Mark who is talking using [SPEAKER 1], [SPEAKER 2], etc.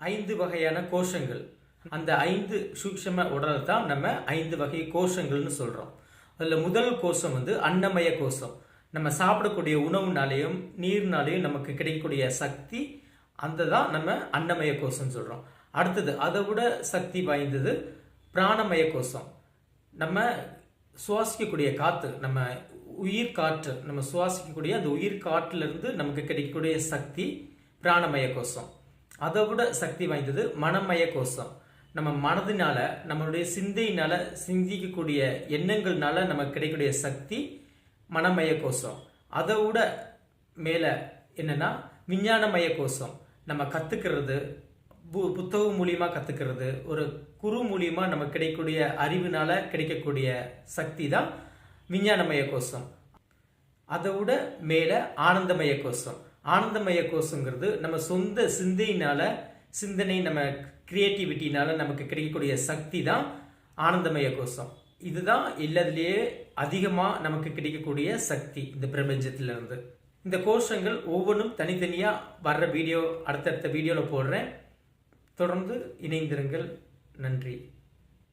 [SPEAKER 1] ஐந்து வகையான கோஷங்கள். அந்த ஐந்து சூக்ஷம உடலை தான் நம்ம ஐந்து வகை கோஷங்கள்னு சொல்கிறோம் அதில் முதல் கோஷம் வந்து அன்னமய கோஷம். நம்ம சாப்பிடக்கூடிய உணவுனாலேயும் நீர்னாலேயும் நமக்கு கிடைக்கக்கூடிய சக்தி அந்த தான் நம்ம அன்னமய கோஷம்னு சொல்கிறோம் அடுத்தது அதை விட சக்தி வாய்ந்தது பிராணமய கோஷம். நம்ம சுவாசிக்கக்கூடிய காற்று நம்ம உயிர் காற்று நம்ம சுவாசிக்கக்கூடிய அந்த உயிர் காற்றுலேருந்து நமக்கு கிடைக்கக்கூடிய சக்தி பிராணமய கோஷம். அதை விட சக்தி வாய்ந்தது மனமய கோஷம். நம்ம மனதினால நம்மளுடைய சிந்தையினால சிந்திக்கக்கூடிய எண்ணங்கள்னால நமக்கு கிடைக்கக்கூடிய சக்தி மனமய கோஷம். அதை விட மேல என்னன்னா விஞ்ஞானமய கோஷம். நம்ம கத்துக்கிறது பு- புத்தகம் மூலியமா கத்துக்கிறது ஒரு குரு மூலியமா நமக்கு கிடைக்கக்கூடிய அறிவினால கிடைக்கக்கூடிய சக்தி தான் விஞ்ஞானமய கோஷம். அதை விட மேல ஆனந்தமய கோஷம். ஆனந்தமய கோஷங்கிறது நம்ம சொந்த சிந்தையினால சிந்தனை நம்ம கிரியேட்டிவிட்டினால நமக்கு கிடைக்கக்கூடிய சக்தி தான் ஆனந்தமய கோஷம். இதுதான் எல்லாத்துலேயே அதிகமாக நமக்கு கிடைக்கக்கூடிய சக்தி இந்த பிரபஞ்சத்திலிருந்து. இந்த கோஷங்கள் ஒவ்வொன்றும் தனித்தனியாக வர்ற வீடியோ அடுத்தடுத்த வீடியோவில் போடுறேன். தொடர்ந்து இணைந்திருங்கள். நன்றி.